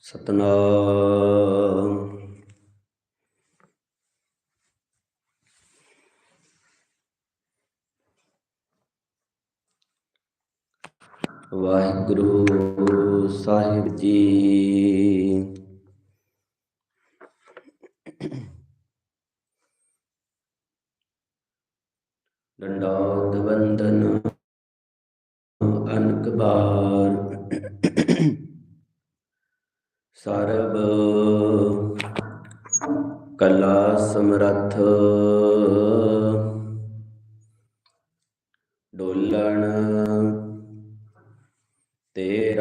ਸਤਨਾਮ। ਵਾਹਿਗੁਰੂ ਸਾਹਿਬ ਜੀ। ਦੰਡਾਤ ਬੰਦਨ ਅਨਕ ਸਰਬ ਕਲਾ ਸਮਰੱਥ। ਡੋਲਣ ਤੇ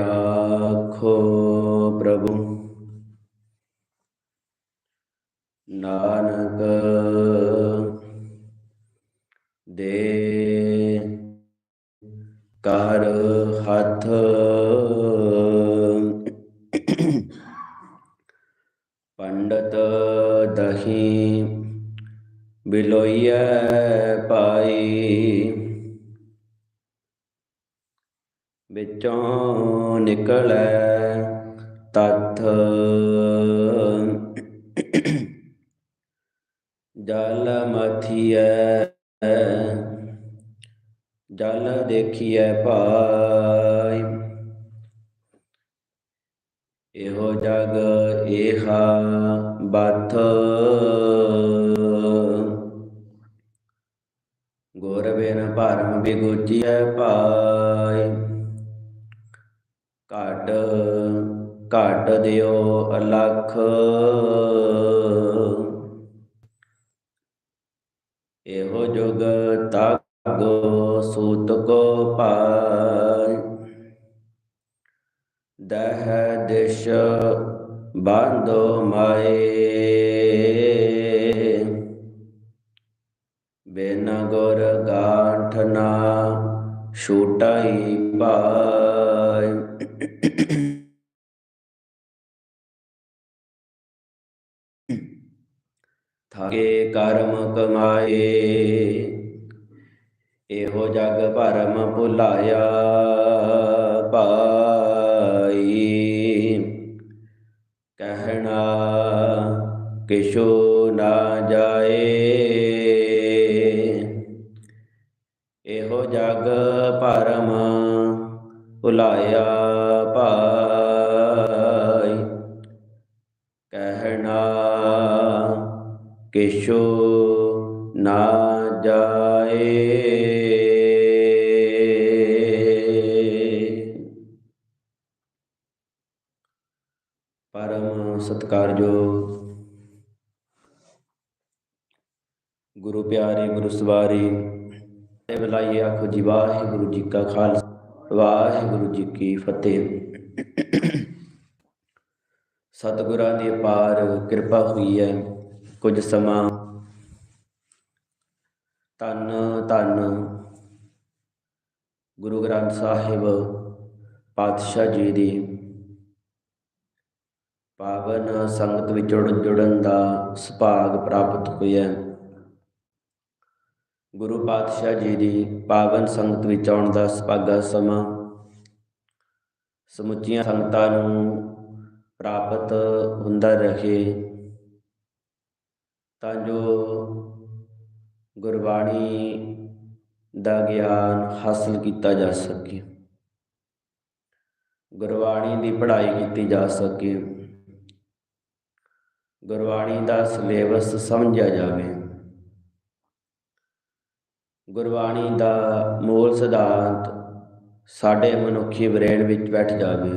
ਹੱਥ। ਪੰਡਤ ਦਹੀ ਬਿਲੋਈਐ ਪਾਈ ਵਿੱਚੋਂ ਨਿਕਲੈ ਤਤ ਜਲ ਮਥੀਐ ਜਲ ਦੇਖੀਐ ਭਾਈ ਇਹੋ ਜਗ ਏਹਾ ਬਥ। ਗੁਰ ਬਿਨ ਭਰਮ ਬਿਗੁਚੀਐ ਭਾਈ ਘਟ ਘਟ ਦਿਓ ਅਲਖ। ਇਹੋ ਜੁਗ ਤਾਗੋ ਸੂਤ ਕੋ ਪਾਈ ਦਹ ਦਿਸ਼ ਬਾਂਧੋ ਮਾਏ। ਬਿਨ ਗੁਰ ਗਾਂਠ ਨਾ ਛੂਟਾਈ ਪਾਈ ਥਾਕੇ ਕਰਮ ਕਮਾਏ। ਇਹੋ ਜਗ ਭਰਮ ਭੁਲਾਇਆ ਭਾਈ। ਕਹਿਣਾ ਕਿਛੂ ਨਾ ਜਾਏ। ਇਹੋ ਜਗ ਭਰਮ ਭੁਲਾਇਆ ਭਾਈ। ਕਹਿਣਾ ਕਿਛੂ ਨਾ ਜਾਏ ਪਰਮ ਸਤਿਕਾਰਯੋਗ ਗੁਰੂ ਪਿਆਰੇ ਬੁਲਾਈਏ ਆਖੋ ਜੀ, ਵਾਹਿਗੁਰੂ ਜੀ ਕਾ ਖਾਲਸਾ, ਵਾਹਿਗੁਰੂ ਜੀ ਕੀ ਫਤਿਹ। ਸਤਿਗੁਰਾਂ ਦੀ ਅਪਾਰ ਕਿਰਪਾ ਹੋਈ ਹੈ ਕੁਝ ਸਮਾਂ। ਧੰਨ ਧੰਨ ਗੁਰੂ ਗ੍ਰੰਥ ਸਾਹਿਬ ਪਾਤਸ਼ਾਹ ਜੀ ਦੀ। ਪਾਵਨ ਸੰਗਤ ਵਿੱਚ ਜੁੜਨ ਦਾ ਸੁਭਾਗ ਪ੍ਰਾਪਤ ਹੋਇਆ। ਗੁਰੂ ਪਾਤਸ਼ਾਹ ਜੀ ਦੀ ਪਾਵਨ ਸੰਗਤ ਵਿੱਚ ਆਉਣ ਦਾ ਸੁਭਾਗਾ ਸਮਾਂ। ਸਮੁੱਚੀਆਂ ਸੰਗਤਾਂ ਨੂੰ ਪ੍ਰਾਪਤ ਹੁੰਦਾ ਰਹੇ। ਤਾਂ ਜੋ ਗੁਰਬਾਣੀ ਦਾ ਗਿਆਨ ਹਾਸਲ ਕੀਤਾ ਜਾ ਸਕੇ। ਗੁਰਬਾਣੀ ਦੀ ਪੜ੍ਹਾਈ ਕੀਤੀ ਜਾ ਸਕੇ। ਗੁਰਬਾਣੀ ਦਾ ਸਿਲੇਬਸ ਸਮਝਿਆ ਜਾਵੇ। ਗੁਰਬਾਣੀ ਦਾ ਮੂਲ ਸਿਧਾਂਤ ਸਾਡੇ ਮਨੁੱਖੀ ਬ੍ਰੇਨ ਵਿੱਚ ਬੈਠ ਜਾਵੇ।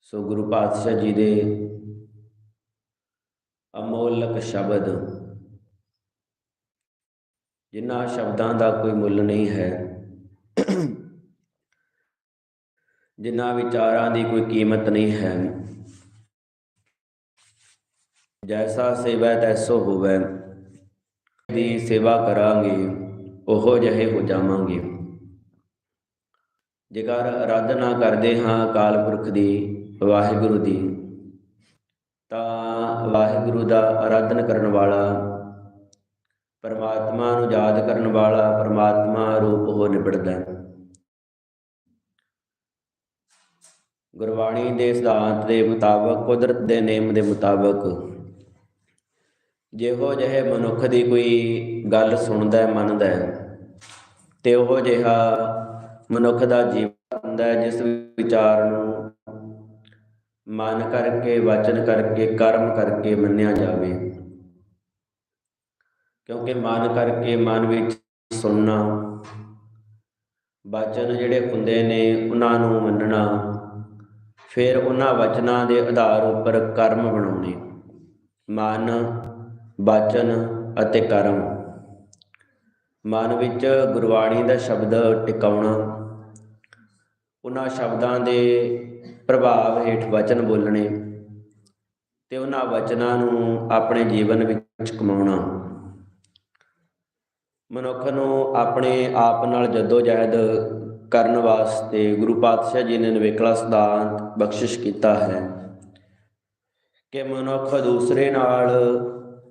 ਸੋ ਗੁਰੂ ਪਾਤਸ਼ਾਹ ਜੀ ਦੇ ਅਮੋਲਕ ਸ਼ਬਦ, ਜਿਨ੍ਹਾਂ ਸ਼ਬਦਾਂ ਦਾ ਕੋਈ ਮੁੱਲ ਨਹੀਂ ਹੈ, ਜਿਨ੍ਹਾਂ ਵਿਚਾਰਾਂ ਦੀ ਕੋਈ ਕੀਮਤ ਨਹੀਂ ਹੈ, ਜੈਸਾ ਸੇਵਾ ਤੈਸੋ ਹੋਵੇ। ਦੀ ਸੇਵਾ ਕਰਾਂਗੇ, ਉਹੋ ਜਿਹੇ ਹੋ ਜਾਵਾਂਗੇ। ਜੇਕਰ ਆਰਾਧਨਾ ਕਰਦੇ ਹਾਂ ਅਕਾਲ ਪੁਰਖ ਦੀ, ਵਾਹਿਗੁਰੂ ਦੀ, ਤਾਂ ਵਾਹਿਗੁਰੂ ਦਾ ਆਰਾਧਨ ਕਰਨ ਵਾਲਾ, ਪਰਮਾਤਮਾ ਨੂੰ ਯਾਦ ਕਰਨ ਵਾਲਾ ਪਰਮਾਤਮਾ ਰੂਪ ਹੋ ਨਿਬੜਦਾ। ਗੁਰਬਾਣੀ ਦੇ ਸਿਧਾਂਤ ਦੇ ਮੁਤਾਬਕ, ਕੁਦਰਤ ਦੇ ਨੇਮ ਦੇ ਮੁਤਾਬਕ ਜਿਹੋ ਜਿਹੇ ਮਨੁੱਖ ਦੀ ਕੋਈ ਗੱਲ ਸੁਣਦਾ ਹੈ, ਮੰਨਦਾ ਹੈ, ਤੇ ਉਹ ਜਿਹਾ ਮਨੁੱਖ ਦਾ ਜੀਵਨ ਹੁੰਦਾ ਹੈ, ਜਿਸ ਵਿਚਾਰ ਨੂੰ ਮਨ ਕਰਕੇ, ਵਚਨ ਕਰਕੇ, ਕਰਮ ਕਰਕੇ ਮੰਨਿਆ ਜਾਵੇ। ਕਿਉਂਕਿ ਮਨ ਕਰਕੇ ਮਨ ਵਿੱਚ ਸੁਣਨਾ, ਵਚਨ ਜਿਹੜੇ ਹੁੰਦੇ ਨੇ, ਉਹਨਾਂ ਨੂੰ ਮੰਨਣਾ, ਫਿਰ ਉਹਨਾਂ ਵਚਨਾਂ ਦੇ ਆਧਾਰ ਉੱਪਰ ਕਰਮ ਬਣਾਉਣੇ। ਮਨ ਵਚਨ ਅਤੇ ਕਰਮ। ਮਨ ਵਿੱਚ ਗੁਰਬਾਣੀ ਦਾ ਸ਼ਬਦ ਟਿਕਾਉਣਾ। ਉਹਨਾਂ ਸ਼ਬਦਾਂ ਦੇ ਪ੍ਰਭਾਵ ਹੇਠ ਵਚਨ ਬੋਲਣੇ ਤੇ ਉਹਨਾਂ ਵਚਨਾਂ ਨੂੰ ਆਪਣੇ ਜੀਵਨ ਵਿੱਚ ਕਮਾਉਣਾ। ਮਨੁੱਖ ਨੂੰ ਆਪਣੇ ਆਪ ਨਾਲ ਜਦੋਜਹਿਦ ਕਰਨ ਵਾਸਤੇ ਗੁਰੂ ਪਾਤਸ਼ਾਹ ਜੀ ਨੇ ਨਿਵੇਕਲਾ ਸਿਧਾਂਤ ਬਖਸ਼ਿਸ਼ ਕੀਤਾ ਹੈ ਕਿ ਮਨੁੱਖ ਦੂਸਰੇ ਨਾਲ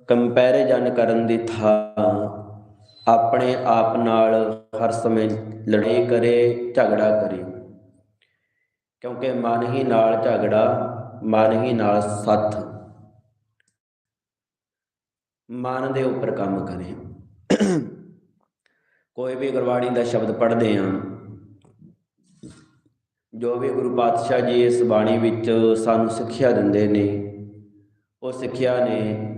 ਕੰਪੈਰੀਜ਼ਨ ਕਰਨ ਦੀ ਥਾਂ ਆਪਣੇ ਆਪ ਨਾਲ ਹਰ ਸਮੇਂ ਲੜਾਈ ਕਰੇ, ਝਗੜਾ ਕਰੇ। ਕਿਉਂਕਿ ਮਨ ਹੀ ਨਾਲ ਝਗੜਾ, ਮਨ ਹੀ ਨਾਲ ਸੱਥ। ਮਨ ਦੇ ਉੱਪਰ ਕੰਮ ਕਰੇ। ਕੋਈ ਵੀ ਗੁਰਬਾਣੀ ਦਾ ਸ਼ਬਦ ਪੜ੍ਹਦੇ ਹਾਂ। ਜੋ ਵੀ ਗੁਰੂ ਪਾਤਸ਼ਾਹ ਜੀ ਇਸ ਬਾਣੀ ਵਿੱਚ ਸਾਨੂੰ ਸਿੱਖਿਆ ਦਿੰਦੇ ਨੇ, ਉਹ ਸਿੱਖਿਆ ਨੇ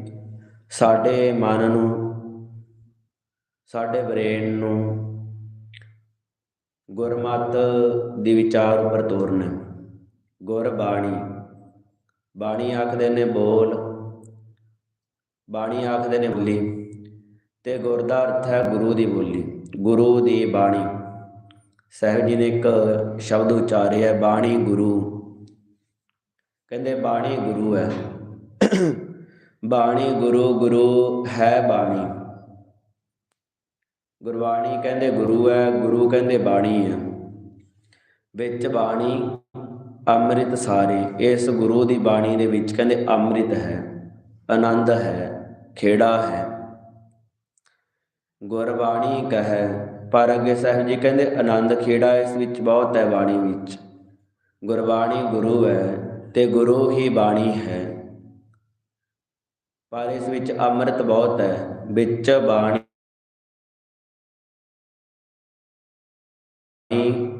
ਸਾਡੇ ਮਨ ਨੂੰ, ਸਾਡੇ ਬ੍ਰੇਨ ਨੂੰ ਗੁਰਮਤ ਦੀ ਵਿਚਾਰ ਉੱਪਰ ਤੋਰਨਾ ਗੁਰਬਾਣੀ ਬਾਣੀ ਆਖਦੇ ਨੇ ਬੋਲ, ਬਾਣੀ ਆਖਦੇ ਨੇ ਬੋਲੀ ਤੇ ਗੁਰ ਦਾ ਅਰਥ ਹੈ ਗੁਰੂ ਦੀ ਬੋਲੀ। ਗੁਰੂ ਦੀ ਬਾਣੀ, ਸਾਹਿਬ ਜੀ ਨੇ ਇੱਕ ਸ਼ਬਦ ਉਚਾਰਿਆ ਬਾਣੀ ਗੁਰੂ। ਕਹਿੰਦੇ ਬਾਣੀ ਗੁਰੂ ਹੈ। ਬਾਣੀ ਗੁਰੂ ਗੁਰੂ ਹੈ ਬਾਣੀ। ਗੁਰਬਾਣੀ ਕਹਿੰਦੇ ਗੁਰੂ ਹੈ, ਗੁਰੂ ਕਹਿੰਦੇ ਬਾਣੀ ਹੈ। ਵਿੱਚ ਬਾਣੀ, ਅੰਮ੍ਰਿਤ ਸਾਰੇ। ਇਸ ਗੁਰੂ ਦੀ ਬਾਣੀ ਦੇ ਵਿੱਚ ਕਹਿੰਦੇ ਅੰਮ੍ਰਿਤ ਹੈ, ਆਨੰਦ ਹੈ, ਖੇੜਾ ਹੈ। ਗੁਰਬਾਣੀ ਕਹੈ ਪਰ ਅੱਗੇ ਸਾਹਿਬ ਜੀ ਕਹਿੰਦੇ ਆਨੰਦ ਖੇੜਾ ਇਸ ਵਿੱਚ ਬਹੁਤ ਹੈ ਬਾਣੀ ਵਿੱਚ। ਗੁਰਬਾਣੀ ਗੁਰੂ ਹੈ ਤੇ ਗੁਰੂ ਹੀ ਬਾਣੀ ਹੈ। ਪਰ ਇਸ ਵਿੱਚ ਅੰਮ੍ਰਿਤ ਬਹੁਤ ਹੈ, ਵਿੱਚ ਬਾਣੀ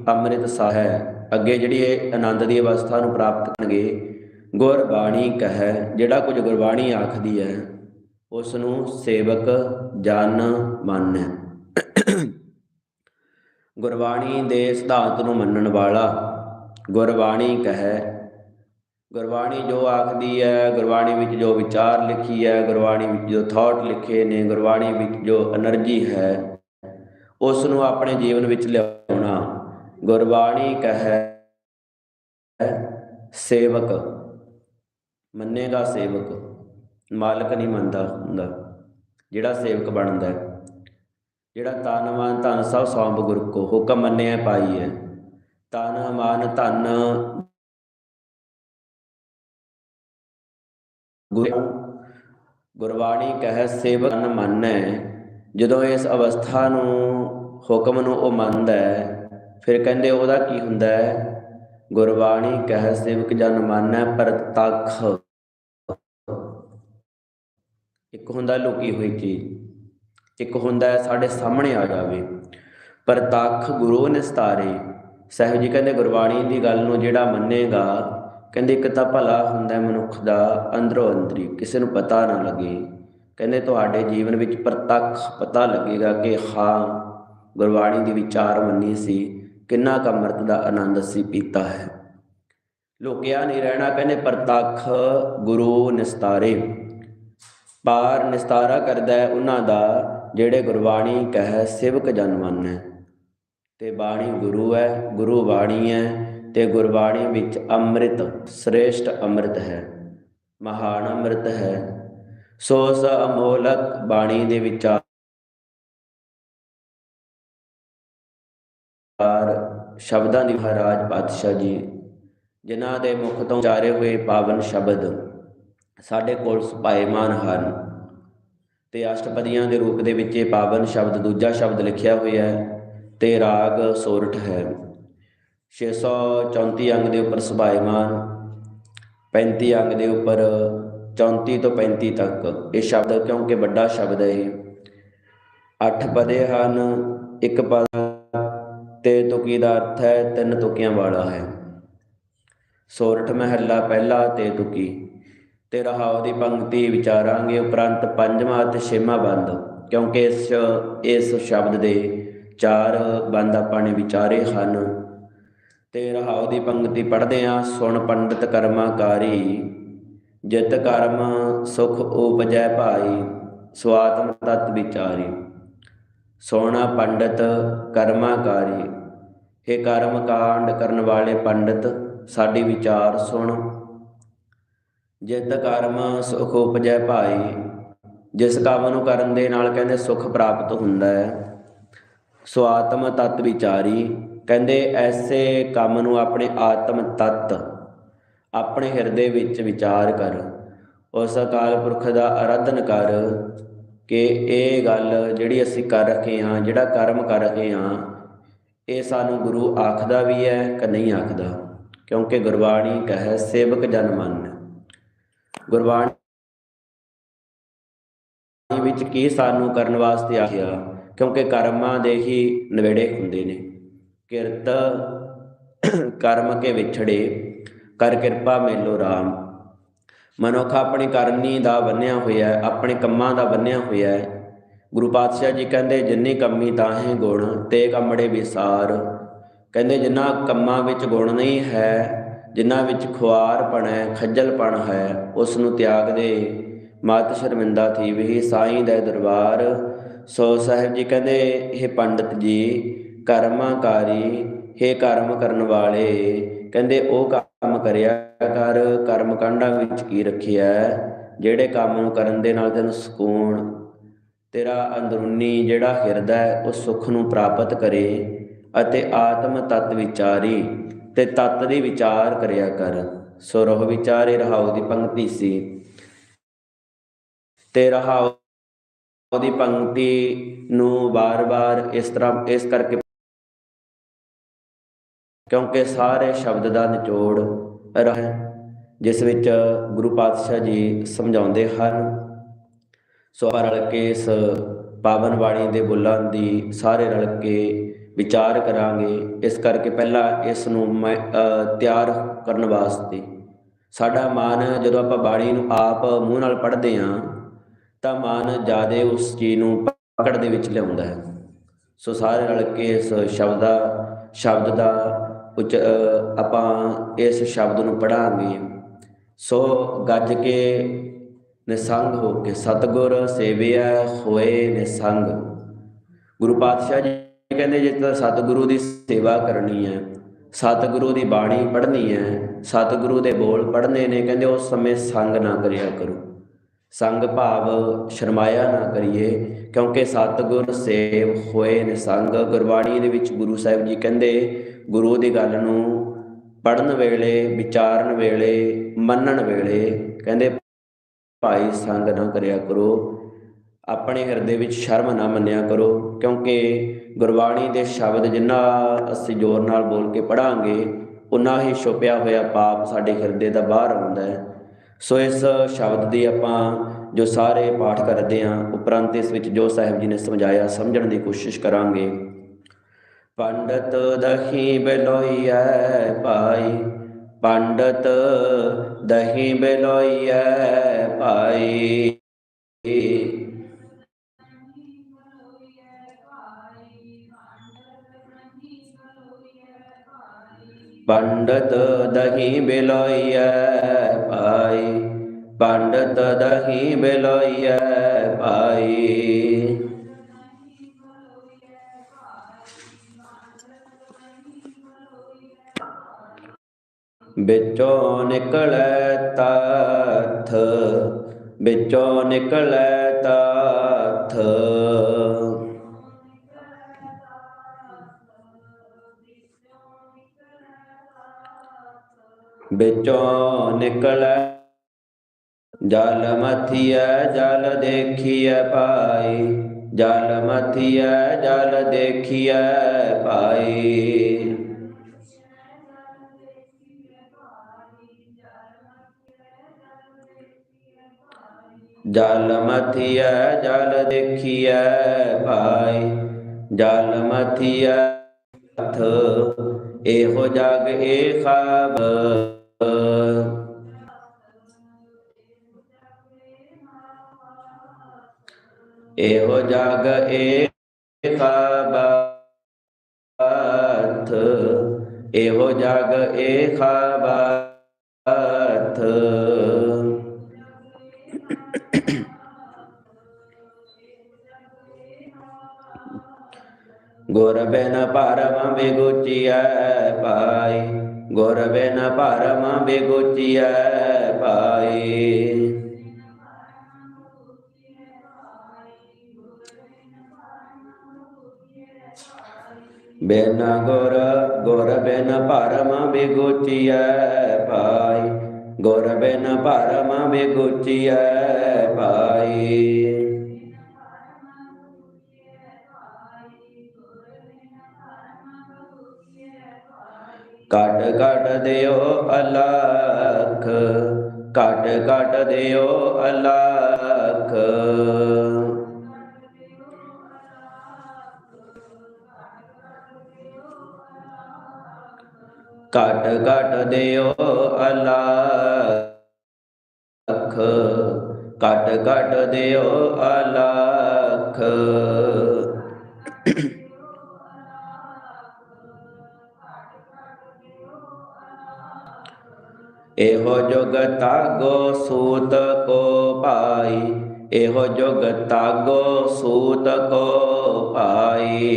ਅੰਮ੍ਰਿਤ ਸਾਹੈ ਅੱਗੇ ਜਿਹੜੀ ਇਹ ਆਨੰਦ ਦੀ ਅਵਸਥਾ ਨੂੰ ਪ੍ਰਾਪਤ ਕਰਨਗੇ, ਗੁਰਬਾਣੀ ਕਹੈ, ਜਿਹੜਾ ਕੁਝ ਗੁਰਬਾਣੀ ਆਖਦੀ ਹੈ ਉਸ ਨੂੰ ਸੇਵਕ ਜਨ ਮੰਨੈ। ਗੁਰਬਾਣੀ ਦੇ ਸਿਧਾਂਤ ਨੂੰ ਮੰਨਣ ਵਾਲਾ ਗੁਰਬਾਣੀ ਕਹੈ ਗੁਰਬਾਣੀ ਜੋ ਆਖਦੀ ਹੈ, ਗੁਰਬਾਣੀ ਵਿੱਚ ਜੋ ਵਿਚਾਰ ਲਿਖੀ ਹੈ, ਗੁਰਬਾਣੀ ਵਿੱਚ ਜੋ ਥਾਟ ਲਿਖੇ ਨੇ, ਗੁਰਬਾਣੀ ਵਿੱਚ ਜੋ એનર્ਜੀ ਹੈ ਉਸ ਨੂੰ ਆਪਣੇ ਜੀਵਨ ਵਿੱਚ ਲਿਆਉਣਾ। ਗੁਰਬਾਣੀ ਕਹੇ, ਸੇਵਕ। ਮੰਨੇਗਾ ਸੇਵਕ। ਮਾਲਕ ਨਹੀਂ ਮੰਨਦਾ ਹੁੰਦਾ। ਜਿਹੜਾ ਸੇਵਕ ਬਣਦਾ ਹੈ, ਜਿਹੜਾ ਤਨ ਮਨ ਧਨ ਸਭ ਸੌਂਪ ਗੁਰ ਕੋ, ਹੁਕਮ ਮੰਨਿਆ ਪਾਈ ਹੈ। ਤਨ ਮਨ ਧਨ ਗੁਰਬਾਣੀ ਕਹਿ ਸੇਵਕ ਨ ਮੰਨੈ, ਜਦੋਂ ਇਸ ਅਵਸਥਾ ਨੂੰ ਹੁਕਮ ਨੂੰ ਉਹ ਮੰਨਦਾ ਹੈ ਫਿਰ ਕਹਿੰਦੇ ਉਹਦਾ ਕੀ ਹੁੰਦਾ? ਹੈ ਗੁਰਬਾਣੀ ਕਹਿ ਸੇਵਕ ਜਨ ਮੰਨੈ ਪ੍ਰਤੱਖ ਇੱਕ ਹੁੰਦਾ ਲੁਕੀ ਹੋਈ ਚੀਜ਼, ਇੱਕ ਹੁੰਦਾ ਹੈ ਸਾਡੇ ਸਾਹਮਣੇ ਆ ਜਾਵੇ। ਪ੍ਰਤੱਖ ਗੁਰੂ ਨਿਸਤਾਰੇ ਸਾਹਿਬ ਜੀ ਕਹਿੰਦੇ ਗੁਰਬਾਣੀ ਦੀ ਗੱਲ ਨੂੰ ਜਿਹੜਾ ਮੰਨੇਗਾ ਕਹਿੰਦੇ ਇੱਕ ਤਾਂ ਭਲਾ ਹੁੰਦਾ ਮਨੁੱਖ ਦਾ, ਅੰਦਰੋਂ ਅੰਦਰੀ, ਕਿਸੇ ਨੂੰ ਪਤਾ ਨਾ ਲੱਗੇ। ਕਹਿੰਦੇ ਤੁਹਾਡੇ ਜੀਵਨ ਵਿੱਚ ਪ੍ਰਤੱਖ ਪਤਾ ਲੱਗੇਗਾ ਕਿ ਹਾਂ, ਗੁਰਬਾਣੀ ਦੀ ਵਿਚਾਰ ਮੰਨੀ ਸੀ, ਕਿੰਨਾ ਕੁ ਅੰਮ੍ਰਿਤ ਦਾ ਆਨੰਦ ਅਸੀਂ ਪੀਤਾ ਹੈ। ਲੋਕਿਆ ਨਹੀਂ ਰਹਿਣਾ, ਕਹਿੰਦੇ ਪ੍ਰਤੱਖ ਗੁਰੂ ਨਿਸਤਾਰੇ। ਪਾਰ ਨਿਸਤਾਰਾ ਕਰਦਾ ਹੈ ਉਹਨਾਂ ਦਾ, ਜਿਹੜੇ ਗੁਰਬਾਣੀ ਕਹੈ, ਸਿਵਕ ਜਨ ਹੈ ਤੇ ਬਾਣੀ ਗੁਰੂ ਹੈ, ਗੁਰੂ ਬਾਣੀ ਹੈ ਤੇ ਗੁਰਬਾਣੀ ਵਿੱਚ ਅੰਮ੍ਰਿਤ, ਸ੍ਰੇਸ਼ਟ ਅੰਮ੍ਰਿਤ ਹੈ, ਮਹਾਨ ਅੰਮ੍ਰਿਤ ਹੈ। ਸੋ ਸ ਅਮੋਲਕ ਬਾਣੀ ਦੇ ਵਿਚਾਰ ਸ਼ਬਦਾਂ ਦੀ ਮਹਾਰਾਜ ਪਾਤਸ਼ਾਹ ਜੀ, ਜਿਨ੍ਹਾਂ ਦੇ ਮੁਖ ਤੋਂ ਉਚਾਰੇ ਹੋਏ ਪਾਵਨ ਸ਼ਬਦ ਸਾਡੇ ਕੋਲ ਸੁਭਾਏਮਾਨ ਹਨ। ਤੇ ਅਸ਼ਟਪਦੀਆਂ ਦੇ ਰੂਪ ਦੇ ਵਿੱਚ ਇਹ ਪਾਵਨ ਸ਼ਬਦ ਦੂਜਾ ਸ਼ਬਦ ਲਿਖਿਆ ਹੋਇਆ ਹੈ ਤੇ ਰਾਗ ਸੋਰਠ ਹੈ। 634 ਅੰਗ ਦੇ ਉੱਪਰ ਸੁਭਾਇਮਾਨ 35 ਅੰਗ ਦੇ ਉੱਪਰ 34 ਤੋਂ 35 ਤੱਕ। ਇਹ ਸ਼ਬਦ ਕਿਉਂਕਿ ਵੱਡਾ ਸ਼ਬਦ ਹੈ ਇਹ। ਅੱਠ ਪਦੇ ਹਨ, ਇੱਕ ਪਦ, ਤੇ ਤੁਕੀ ਦਾ ਅਰਥ ਹੈ ਤਿੰਨ ਤੁਕੀਆਂ ਵਾਲਾ ਹੈ। ਸੋਰਠ ਮਹੱਲਾ ਪਹਿਲਾ ਤੇ ਤੁਕੀ। ਤੇ ਰਹਾਉ ਦੀ ਪੰਕਤੀ ਵਿਚਾਰਾਂਗੇ ਉਪਰੰਤ ਪੰਜਵਾਂ ਅਤੇ ਛੇਵਾਂ ਬੰਦ, ਕਿਉਂਕਿ ਇਸ ਇਸ ਸ਼ਬਦ ਦੇ ਚਾਰ ਬੰਦ ਆਪਾਂ ਨੇ ਵਿਚਾਰੇ ਹਨ। ਤੇ ਰਹਾਉ ਦੀ ਪੰਕਤੀ ਪੜ੍ਹਦੇ ਹਾਂ ਸੁਣ ਪੰਡਤ ਕਰਮਾਕਾਰੀ ਜਿਤ ਕਰਮ ਸੁਖ ਉਪਜੈ ਭਾਈ ਸਵਾਤਮ ਤਤ ਵਿਚਾਰੀ। ਸੋਣਾ ਪੰਡਤ ਕਰਮਾਕਾਰੀ हे ਕਰਮ ਕਾਂਡ ਕਰਨ ਵਾਲੇ ਪੰਡਿਤ, ਸਾਡੀ ਵਿਚਾਰ ਸੁਣ। ਜਿਤ ਕਰਮ ਸੁਖ ਉਪਜੈ ਭਾਈ, ਜਿਸ ਕੰਮ ਨੂੰ ਕਰਨ ਦੇ ਨਾਲ ਕਹਿੰਦੇ ਸੁਖ ਪ੍ਰਾਪਤ ਹੁੰਦਾ ਹੈ। ਸੋ ਆਤਮ ਤਤ ਵਿਚਾਰੀ ਕਹਿੰਦੇ ਐਸੇ ਕੰਮ ਨੂੰ ਆਪਣੇ ਆਤਮ ਤਤ, ਆਪਣੇ ਹਿਰਦੇ ਵਿੱਚ ਵਿਚਾਰ ਕਰ। ਉਸ ਅਕਾਲ ਪੁਰਖ ਦਾ ਅਰਾਧਨ ਕਰ ਕਿ ਇਹ ਗੱਲ ਜਿਹੜੀ ਅਸੀਂ ਕਰ ਰਹੇ ਹਾਂ, ਜਿਹੜਾ ਕਰਮ ਕਰ ਰਹੇ ਹਾਂ, ਇਹ ਸਾਨੂੰ ਗੁਰੂ ਆਖਦਾ ਵੀ ਹੈ ਕਿ ਨਹੀਂ ਆਖਦਾ? ਕਿਉਂਕਿ ਗੁਰਬਾਣੀ ਕਹੇ, ਸੇਵਕ ਜਨ ਮਨ। ਗੁਰਬਾਣੀ ਵਿੱਚ ਕੀ ਸਾਨੂੰ ਕਰਨ ਵਾਸਤੇ ਆਖਿਆ? ਕਿਉਂਕਿ ਕਰਮਾਂ ਦੇ ਹੀ ਨਵੇੜੇ ਹੁੰਦੇ ਨੇ। ਕਿਰਤ, ਕਰਮ ਕੇ ਵਿਛੜੇ, ਕਰ ਕਿਰਪਾ ਮੇਲੋ RAM ਮਨੁੱਖ ਆਪਣੇ ਕਰਨੀ ਦਾ ਬੰਨਿਆ ਹੋਇਆ ਹੈ, ਆਪਣੇ ਕੰਮਾਂ ਦਾ ਬੰਨਿਆ ਹੋਇਆ ਹੈ। ਗੁਰੂ ਪਾਤਸ਼ਾਹ ਜੀ ਕਹਿੰਦੇ, ਜਿੰਨੀ ਕੰਮੀ ਤਾਹੇ ਗੁਣ, ਤੇ ਕੰਮੜੇ ਵਿਸਾਰ। ਕਹਿੰਦੇ, ਜਿੰਨਾ ਕੰਮਾਂ ਵਿੱਚ ਗੁਣ ਨਹੀਂ ਹੈ ਜਿਨ੍ਹਾਂ ਵਿੱਚ ਖੁਆਰਪਣ ਹੈ ਖੱਜਲਪਣ ਹੈ ਉਸ ਨੂੰ ਤਿਆਗ ਦੇ। ਮਤ ਸ਼ਰਮਿੰਦਾ ਥੀ ਵੀ ਸਾਈਂ ਦੇ ਦਰਬਾਰ। ਸੋ ਸਾਹਿਬ ਜੀ ਕਹਿੰਦੇ ਇਹ ਪੰਡਤ ਜੀ ਕਰਮਾਕਾਰੀ हे ਕਰਮ ਕਰਨ ਵਾਲੇ, ਕਹਿੰਦੇ ਉਹ ਕੰਮ ਕਰਿਆ ਕਰ ਕਰਮ ਕਾਂਡਾਂ ਵਿੱਚ ਕੀ ਰੱਖਿਆ? ਜਿਹੜੇ ਕੰਮ ਨੂੰ ਕਰਨ ਦੇ ਨਾਲ ਤੈਨੂੰ ਸਕੂਨ, ਤੇਰਾ ਅੰਦਰੂਨੀ ਜਿਹੜਾ ਹਿਰਦਾ ਹੈ, ਉਹ ਸੁੱਖ ਨੂੰ ਪ੍ਰਾਪਤ ਕਰੇ ਅਤੇ ਆਤਮ ਤਤ ਵਿਚਾਰੀ ਤੇ ਤਤ ਦੀ ਵਿਚਾਰ ਕਰਿਆ ਕਰ। ਸੋ ਰਹੁ ਵਿਚਾਰੇ, ਰਹਾਉ ਦੀ ਪੰਕਤੀ ਸੀ। ਤੇ ਰਹਾਉ ਦੀ ਪੰਕਤੀ ਨੂੰ ਬਾਰ-ਬਾਰ ਇਸ ਤਰ੍ਹਾਂ, ਇਸ ਕਰਕੇ ਕਿਉਂਕਿ ਸਾਰੇ ਸ਼ਬਦ ਦਾ ਨਿਚੋੜ ਰਹਿ ਜਿਸ ਵਿੱਚ ਗੁਰੂ ਪਾਤਸ਼ਾਹ ਜੀ ਸਮਝਾਉਂਦੇ ਹਨ। ਸੋ ਰਲ ਕੇ ਇਸ ਪਾਵਨ ਬਾਣੀ ਦੇ ਬੁੱਲਾਂ ਦੀ ਸਾਰੇ ਰਲ ਕੇ ਵਿਚਾਰ ਕਰਾਂਗੇ। ਇਸ ਕਰਕੇ ਪਹਿਲਾਂ ਇਸ ਨੂੰ ਮੈਂ ਤਿਆਰ ਕਰਨ ਵਾਸਤੇ। ਸਾਡਾ ਮਨ ਜਦੋਂ ਆਪਾਂ ਬਾਣੀ ਨੂੰ ਆਪ ਮੂੰਹ ਨਾਲ ਪੜ੍ਹਦੇ ਹਾਂ, ਤਾਂ ਮਨ ਜਿਆਦੇ ਉਸ ਚੀਜ਼ ਨੂੰ ਪਕੜ ਦੇ ਵਿੱਚ ਲਿਆਉਂਦਾ ਹੈ। ਸੋ ਸਾਰੇ ਰਲ ਕੇ ਇਸ ਸ਼ਬਦ ਦਾ ਸ਼ਬਦ ਦਾ ਉਚ ਆਪਾਂ ਇਸ ਸ਼ਬਦ ਨੂੰ ਪੜਾਂਗੇ ਸੋ ਗੱਜ ਕੇ ਨਿਸੰਗ ਹੋ ਕੇ ਸਤਗੁਰ ਸੇਵਿਆ ਹੋਏ ਨਿਸੰਗ। ਗੁਰੂ ਪਾਤਸ਼ਾਹ ਜੀ ਕਹਿੰਦੇ ਜੇ ਤਾਂ ਸਤਿਗੁਰੂ ਦੀ ਸੇਵਾ ਕਰਨੀ ਹੈ, ਸਤਿਗੁਰੂ ਦੀ ਬਾਣੀ ਪੜ੍ਹਨੀ ਹੈ, ਸਤਿਗੁਰੂ ਦੇ ਬੋਲ ਪੜ੍ਹਨੇ ਨੇ, ਕਹਿੰਦੇ ਉਸ ਸਮੇਂ ਸੰਗ ਨਾ ਕਰਿਆ ਕਰੋ। ਸੰਗ ਭਾਵ ਸ਼ਰਮਾਇਆ ਨਾ ਕਰੀਏ, ਕਿਉਂਕਿ ਸਤਿਗੁਰ ਸੇਵ ਹੋਏ ਨੇ ਸੰਗ ਗੁਰਬਾਣੀ ਦੇ ਵਿੱਚ ਗੁਰੂ ਸਾਹਿਬ ਜੀ ਕਹਿੰਦੇ ਗੁਰੂ ਦੀ ਗੱਲ ਨੂੰ ਪੜਨ ਵੇਲੇ, ਵਿਚਾਰਨ ਵੇਲੇ, ਮੰਨਣ ਵੇਲੇ ਕਹਿੰਦੇ, ਭਾਈ, ਸੰਗ ਨਾ ਕਰਿਆ ਕਰੋ। ਆਪਣੇ ਹਿਰਦੇ ਵਿੱਚ ਸ਼ਰਮ ਨਾ ਮੰਨਿਆ ਕਰੋ, ਕਿਉਂਕਿ ਗੁਰਬਾਣੀ ਦੇ ਸ਼ਬਦ ਜਿੰਨਾ ਅਸੀਂ ਜ਼ੋਰ ਨਾਲ ਬੋਲ ਕੇ ਪੜਾਂਗੇ ਉਨਾ ਹੀ ਛੁਪਿਆ ਹੋਇਆ ਪਾਪ ਸਾਡੇ ਹਿਰਦੇ ਦਾ ਬਾਹਰ ਆਉਂਦਾ ਹੈ। ਸੋ ਇਸ ਸ਼ਬਦ ਦੀ ਆਪਾਂ ਜੋ ਸਾਰੇ ਪਾਠ ਕਰਦੇ ਹਾਂ ਉਪਰੰਤ ਇਸ ਵਿੱਚ ਜੋ ਸਾਹਿਬ ਜੀ ਨੇ ਸਮਝਾਇਆ, ਸਮਝਣ ਦੀ ਕੋਸ਼ਿਸ਼ ਕਰਾਂਗੇ। ਪੰਡਤ ਦਹੀ ਬਲੋਈਐ ਭਾਈ, ਪੰਡਤ ਦਹੀ ਬਲੋਈਐ ਭਾਈ। ਪੰਡਤ ਦਹੀ ਬਲੋਈਐ ਭਾਈ, ਪੰਡਤ ਦਹੀ ਬਲੋਈਐ ਭਾਈ। ਵਿੱਚੋਂ ਨਿਕਲੈ ਤਥ, ਵਿੱਚੋਂ ਨਿਕਲੈ ਤਥ। ਵਿੱਚੋਂ ਨਿਕਲੈ, ਜਲ ਮਥੀਐ, ਜਲ ਦੇਖੀਐ ਪਾਈ ਜਲ ਮਥੀਐ, ਜਲ ਦੇਖੀਐ ਪਾਈ ਜਲ ਮਥੀਐ, ਜਲ ਦੇਖੀਐ ਭਾਈ। ਜਲ ਮਥੀਐ ਅਥ ਇਹੋ ਜਗ ਏ ਖਾਬ। ਇਹੋ ਜਗ ਏ ਖਾਬਤ ਇਹੋ ਜਗ ਏ ਖਾਬਤ ਗੁਰ ਬਿਨ ਪਰਮ ਬਿਗੁਚੀਐ ਪਾਈ ਗੁਰ ਬਿਨ ਪਰਮ ਬਿਗੁਚੀਐ ਪਾਈ ਬਿਨ ਗੁਰ ਗੁਰ ਬਿਨ ਪਰਮ ਬਿਗੁਚੀਐ ਪਾਈ ਗੁਰ ਬਿਨ ਪਰਮ ਬਿਗੁਚੀਐ ਪਾਈ ਕਟ ਕਟ ਦਿਓ ਅਲਖ ਕਟ ਕਟ ਦਿਓ ਅਲਖ। ਕਟ ਕਟ ਦਿਓ ਅਲਖ ਕਟ ਕਟ ਦਿਓ ਅਲਖ। ਇਹੋ ਜੁਗ ਤਾਗੋ ਸੂਤ ਕੋ ਪਾਈ ਇਹੋ ਜੁਗ ਤਾਗੋ ਸੂਤ ਕੋ ਪਾਈ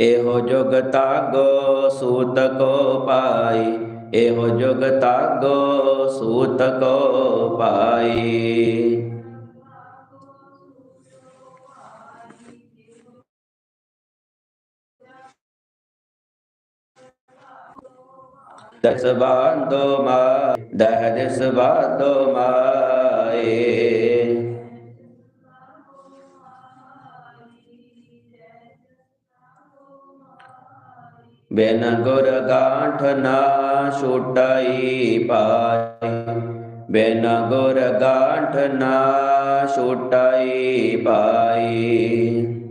ਇਹੋ ਜੁਗ ਤਾਗੋ ਸੂਤ ਕੋ ਪਾਈ ਇਹੋ ਜੁਗ ਤਾਗੋ ਸੂਤ ਕੋ ਪਾਈ ਦਸ ਬਾਂਦੋ ਮਾ ਦਹ ਦਿਸ ਬਾਂਦੋ ਮਾਏ। ਬਿਨ ਗੁਰ ਗਾਂਠ ਨਾ ਛੋਟਾਈ ਪਾਈ ਬਿਨ ਗੁਰ ਗਾਂਠ ਨਾ ਛੋਟਾਈ ਪਾਏ।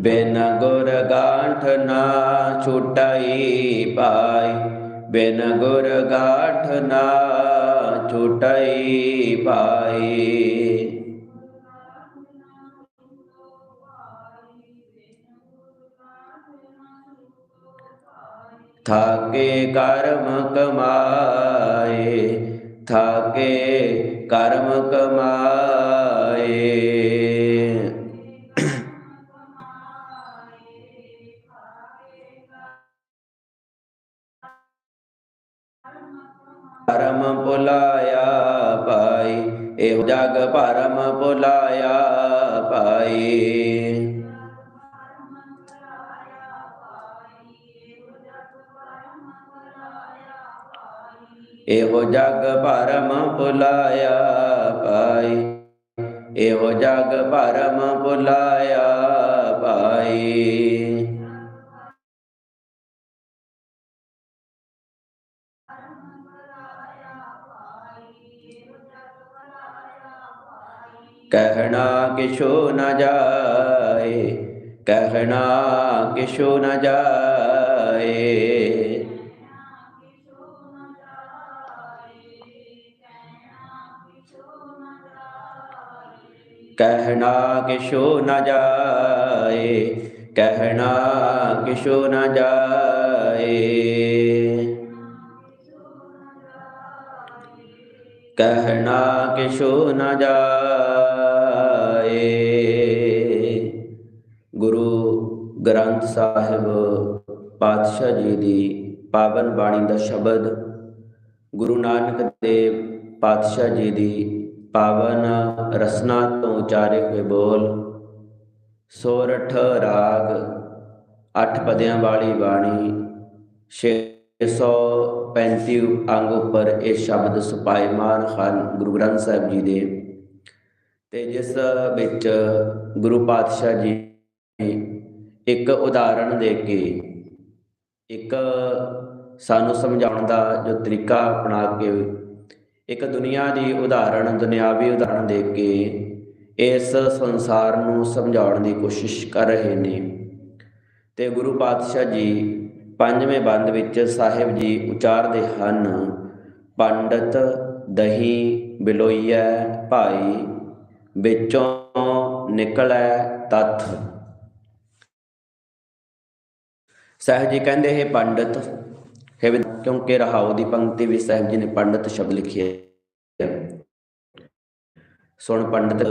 ਬਿਨ ਗੁਰ ਗਾਂਠ ਨਾ ਛੁਟਾਈ ਪਾਈ। ਬਿਨ ਗੁਰ ਗਾਂਠ ਨਾ ਛੁਟਾਈ ਪਾਈ। ਥਾਕੇ ਕਰਮ ਕਮਾਏ, ਥਾਕੇ ਕਰਮ ਕਮਾਏ। ਇਹੋ ਜਗ ਭਰਮ ਭੁਲਾਇਆ ਪਾਈ ਇਹੋ ਜਗ ਭਰਮ ਭੁਲਾਇਆ ਪਾਈ ਇਹੋ ਜਗ ਭਰਮ ਭੁਲਾਇਆ ਪਾਈ ਕਹਿਣਾ ਕਿਛੂ ਨਾ ਜਾਏ, ਕਹਿਣਾ ਕਿਛੂ ਨਾ ਜਾਏ। ਕਹਿਣਾ ਕਿਛੂ ਨ ਜਾਏ, ਕਹਿਣਾ ਕਿਛੂ ਨਾ ਜਾਏ। ਕਹਿਣਾ ਕਿਛੂ ਨ ਜਾਏ। ਗੁਰੂ ਗ੍ਰੰਥ ਸਾਹਿਬ ਪਾਤਸ਼ਾਹ ਜੀ ਦੀ ਪਾਵਨ ਬਾਣੀ ਦਾ ਸ਼ਬਦ, ਗੁਰੂ ਨਾਨਕ ਦੇਵ ਪਾਤਸ਼ਾਹ ਜੀ ਦੀ ਪਾਵਨ ਰਸਨਾ ਤੋਂ ਉਚਾਰੇ ਹੋਏ ਬੋਲ, ਸੋਰਠ ਰਾਗ, ਅੱਠ ਪਦਿਆਂ ਵਾਲੀ ਬਾਣੀ 635 ਅੰਗ ਉੱਪਰ ਇਹ ਸ਼ਬਦ ਸੁਪਾਇਮਾਨ ਹਨ ਗੁਰੂ ਗ੍ਰੰਥ ਸਾਹਿਬ ਜੀ ਦੇ ਤੇ ਜਿਸ ਵਿੱਚ ਗੁਰੂ ਪਾਤਸ਼ਾਹ ਜੀ ਇੱਕ ਉਦਾਹਰਣ ਦੇ ਕੇ ਇੱਕ ਸਾਨੂੰ ਸਮਝਾਉਣ ਦਾ ਜੋ ਤਰੀਕਾ ਅਪਣਾ ਕੇ ਇੱਕ ਦੁਨੀਆ ਦੀ ਉਦਾਹਰਣ, ਦੁਨਿਆਵੀ ਉਦਾਹਰਣ ਦੇ ਕੇ ਇਸ ਸੰਸਾਰ ਨੂੰ ਸਮਝਾਉਣ ਦੀ ਕੋਸ਼ਿਸ਼ ਕਰ ਰਹੇ ਨੇ। ਤੇ ਗੁਰੂ ਪਾਤਸ਼ਾਹ ਜੀ ਪੰਜਵੇਂ ਬੰਦ ਵਿੱਚ ਸਾਹਿਬ ਜੀ ਉਚਾਰਦੇ ਹਨ, ਪੰਡਤ ਦਹੀਂ ਬਿਲੋਈਐ ਭਾਈ ਵਿੱਚੋਂ ਨਿਕਲੈ ਤੱਥ। ਸਾਹਿਬ ਜੀ ਕਹਿੰਦੇ, ਹੈ ਪੰਡਤ, ਹੈ ਕਿਉਂਕਿ ਰਹਾਉ ਦੀ ਪੰਕਤੀ ਵਿੱਚ ਸਾਹਿਬ ਜੀ ਨੇ ਪੰਡਤ ਸ਼ਬਦ ਲਿਖਿਆ ਸੁਣ ਪੰਡਤ,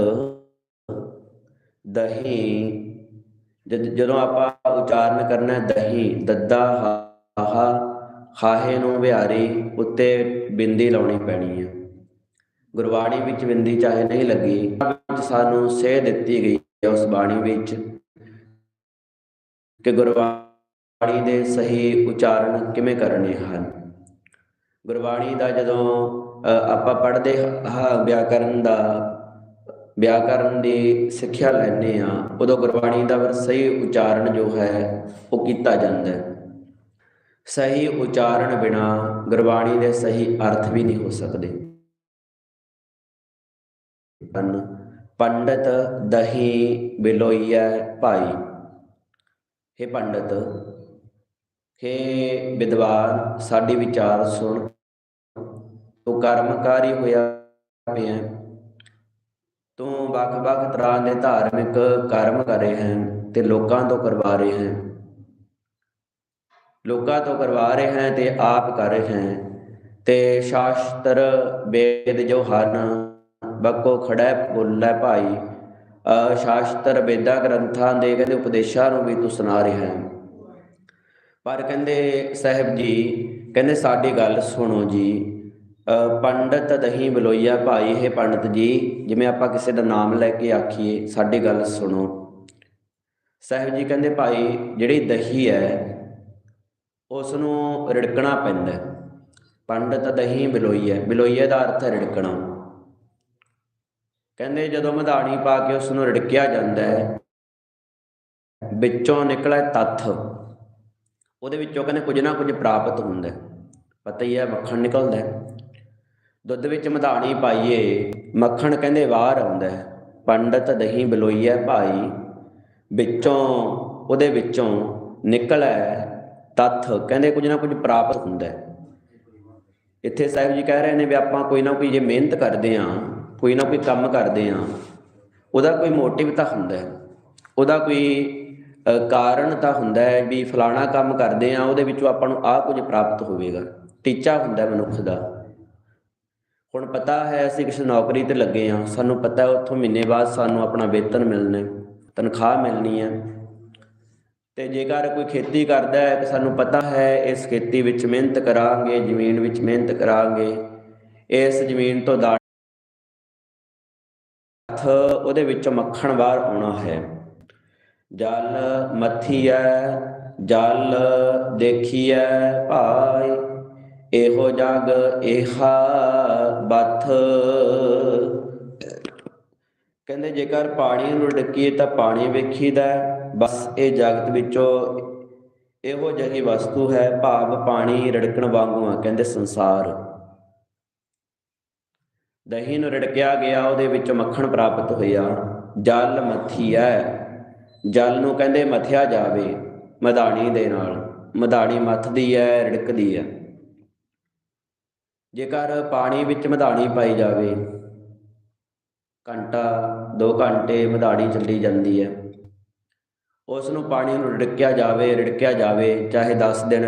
ਦਹੀਂ, ਜਦ, ਜਦੋਂ ਆਪਾਂ ਉਚਾਰਨ ਕਰਨਾ ਹੈ, ਦਹੀਂ, ਦੱਦਾ, ਹਾਹਾ ਖਾਹੇ ਨੂੰ ਵਿਹਾਰੀ, ਉੱਤੇ ਬਿੰਦੀ ਲਾਉਣੀ ਪੈਣੀ ਹੈ ਗੁਰਬਾਣੀ ਵਿੱਚ ਬਿੰਦੀ ਚਾਹੇ ਨਹੀਂ ਲੱਗੀ, ਵਿੱਚ ਸਾਨੂੰ ਸੇਧ ਦਿੱਤੀ ਗਈ ਹੈ ਉਸ ਬਾਣੀ ਵਿੱਚ ਕਿ ਗੁਰਬਾਣੀ ਦੇ ਸਹੀ ਉਚਾਰਨ ਕਿਵੇਂ ਕਰਨੇ ਹਨ। ਗੁਰਬਾਣੀ ਦਾ ਜਦੋਂ ਆਪਾਂ ਪੜ੍ਹਦੇ ਹਾਂ ਵਿਆਕਰਨ ਦਾ, ਵਿਆਕਰਨ ਦੀ ਸਿੱਖਿਆ ਲੈਣੇ ਆ ਉਦੋਂ ਗੁਰਬਾਣੀ ਦਾ ਫਿਰ ਸਹੀ ਉਚਾਰਨ ਜੋ ਹੈ, ਉਹ ਕੀਤਾ ਜਾਂਦਾ ਹੈ। ਸਹੀ ਉਚਾਰਨ ਬਿਨਾ ਗੁਰਬਾਣੀ ਦੇ ਸਹੀ ਅਰਥ ਵੀ ਨਹੀਂ ਹੋ ਸਕਦੇ। ਹਨ ਪੰਡਤ ਦਹੀ ਬਿਲੋਈਐ ਭਾਈ। हे ਪੰਡਤ हे ਵਿਦਵਾਨ, ਸਾਡੀ ਵਿਚਾਰ ਸੁਣ। ਤੂੰ ਕਰਮਕਾਰੀ ਹੋਇਆ ਪਿਆ ਤੂੰ ਵੱਖ-ਵੱਖ ਤਰ੍ਹਾਂ ਦੇ ਧਾਰਮਿਕ ਕਰਮ ਕਰ ਰਹੇ ਹੈ ਤੇ ਲੋਕਾਂ ਤੋਂ ਕਰਵਾ ਰਹੇ ਹੈ। ਲੋਕਾਂ ਤੋਂ ਕਰਵਾ ਰਹੇ ਹੈ ਤੇ ਆਪ ਕਰ ਰਹੇ ਹੈ। ਤੇ ਸ਼ਾਸਤਰ ਵੇਦ ਜੋ ਹਨ ਬੱਕੋ ਖੜਾ ਬੋਲੈ ਭਾਈ। ਸ਼ਾਸਤਰ ਵੇਦਾਂ ਗ੍ਰੰਥਾਂ ਦੇ ਕਹਿੰਦੇ ਉਪਦੇਸ਼ਾਂ ਨੂੰ ਵੀ ਤੂੰ ਸੁਣਾ ਰਿਹਾ ਹੈ। ਪਰ ਕਹਿੰਦੇ ਸਾਹਿਬ ਜੀ, ਕਹਿੰਦੇ ਸਾਡੀ ਗੱਲ ਸੁਣੋ ਜੀ। ਪੰਡਤ ਦਹੀਂ ਬਲੋਈਆ ਭਾਈ ਇਹ ਪੰਡਤ ਜੀ, ਜਿਵੇਂ ਆਪਾਂ ਕਿਸੇ ਦਾ ਨਾਮ ਲੈ ਕੇ ਆਖੀਏ, ਸਾਡੀ ਗੱਲ ਸੁਣੋ। ਸਾਹਿਬ ਜੀ ਕਹਿੰਦੇ ਭਾਈ, ਜਿਹੜੀ ਦਹੀਂ ਹੈ ਉਸ ਨੂੰ ਰਿੜਕਣਾ ਪੈਂਦਾ ਪੰਡਤ ਦਹੀਂ ਬਲੋਈਆ ਬਲੋਈਆ ਦਾ ਅਰਥ ਹੈ ਰਿੜਕਣਾ। ਕਹਿੰਦੇ ਜਦੋਂ ਮਧਾਣੀ ਪਾ ਕੇ ਉਸ ਨੂੰ ਰਿੜਕਿਆ ਜਾਂਦਾ ਹੈ, ਵਿੱਚੋਂ ਨਿਕਲੇ ਤੱਥ। ਉਹਦੇ ਵਿੱਚੋਂ ਕਹਿੰਦੇ ਕੁਝ ਨਾ ਕੁਝ ਪ੍ਰਾਪਤ ਹੁੰਦਾ ਪਤਾ ਹੀ ਹੈ ਮੱਖਣ ਨਿਕਲਦਾ ਦੁੱਧ ਵਿੱਚ ਮਧਾਣੀ ਪਾਈਏ, ਮੱਖਣ ਕਹਿੰਦੇ ਬਾਹਰ ਆਉਂਦਾ ਪੰਡਤ ਦਹੀਂ ਬਲੋਈਐ ਭਾਈ, ਵਿੱਚੋਂ, ਉਹਦੇ ਵਿੱਚੋਂ ਨਿਕਲੇ ਤੱਥ। ਕਹਿੰਦੇ ਕੁਝ ਨਾ ਕੁਝ ਪ੍ਰਾਪਤ ਹੁੰਦਾ ਇੱਥੇ ਸਾਹਿਬ ਜੀ ਕਹਿ ਰਹੇ ਨੇ ਵੀ ਆਪਾਂ ਕੋਈ ਨਾ ਕੋਈ ਜੇ ਮਿਹਨਤ ਕਰਦੇ ਆਂ ਕੋਈ ਨਾ ਕੋਈ ਕੰਮ ਕਰਦੇ ਆਂ ਉਹਦਾ ਕੋਈ ਮੋਟਿਵ ਤਾਂ ਹੁੰਦਾ ਉਹਦਾ ਕੋਈ ਕਾਰਨ ਤਾਂ ਹੁੰਦਾ ਹੈ ਵੀ ਫਲਾਣਾ ਕੰਮ ਕਰਦੇ ਆ ਉਹਦੇ ਵਿੱਚੋਂ ਆਪਾਂ ਨੂੰ ਆਹ ਕੁਝ ਪ੍ਰਾਪਤ ਹੋਵੇਗਾ। ਟੀਚਾ ਹੁੰਦਾ ਮਨੁੱਖ ਦਾ। ਹੁਣ ਪਤਾ ਹੈ, ਅਸੀਂ ਕਿਸੇ ਨੌਕਰੀ ਤੇ ਲੱਗੇ ਆ ਸਾਨੂੰ ਪਤਾ ਹੈ, ਉੱਥੋਂ ਮਹੀਨੇ ਬਾਅਦ ਸਾਨੂੰ ਆਪਣਾ ਵੇਤਨ ਮਿਲਣਾ ਤਨਖਾਹ ਮਿਲਣੀ ਹੈ। ਤੇ ਜੇਕਰ ਕੋਈ ਖੇਤੀ ਕਰਦਾ ਹੈ, ਤਾਂ ਸਾਨੂੰ ਪਤਾ ਹੈ, ਇਸ ਖੇਤੀ ਵਿੱਚ ਮਿਹਨਤ ਕਰਾਂਗੇ, ਜ਼ਮੀਨ ਵਿੱਚ ਮਿਹਨਤ ਕਰਾਂਗੇ। ਇਸ ਜ਼ਮੀਨ ਤੋਂ ਦਾਣਾ ਉਹਦੇ ਵਿੱਚੋਂ ਮੱਖਣ ਬਾਹਰ ਆਉਣਾ ਹੈ। ਜਲ ਮਥੀਐ, ਜਲ ਦੇਖੀਐ ਭਾਈ ਇਹੋ ਜਗ ਇਹਾ ਬਥ। ਕਹਿੰਦੇ ਜੇਕਰ ਪਾਣੀ ਨੂੰ ਡੱਕੀਏ ਤਾਂ ਪਾਣੀ ਵੇਖੀਦਾ ਬਸ ਇਹ ਜਗਤ ਵਿੱਚੋਂ ਇਹੋ ਜਿਹੀ ਵਸਤੂ ਹੈ, ਭਾਵ ਪਾਣੀ ਰੜਕਣ ਵਾਂਗੂ ਆ, ਕਹਿੰਦੇ ਸੰਸਾਰ। ਦਹੀਂ ਨੂੰ ਰੜਕਿਆ ਗਿਆ, ਉਹਦੇ ਵਿੱਚ ਮੱਖਣ ਪ੍ਰਾਪਤ ਹੋਇਆ। ਜਲ ਮਥੀਐ ਜਲ ਨੂੰ ਕਹਿੰਦੇ ਮਥਿਆ ਜਾਵੇ, ਮਧਾਣੀ ਦੇ ਨਾਲ। ਮਧਾਣੀ ਮੱਥਦੀ ਹੈ ਰੜਕਦੀ ਹੈ ਜੇਕਰ ਪਾਣੀ ਵਿੱਚ ਮਧਾਣੀ ਪਾਈ ਜਾਵੇ, ਘੰਟਾ 2 ਘੰਟੇ ਮਧਾਣੀ ਚੱਲੀ ਜਾਂਦੀ ਹੈ ਉਸ ਨੂੰ ਪਾਣੀ ਨੂੰ ਰਿੜਕਿਆ ਜਾਵੇ ਰਿੜਕਿਆ ਜਾਵੇ, ਚਾਹੇ 10 ਦਿਨ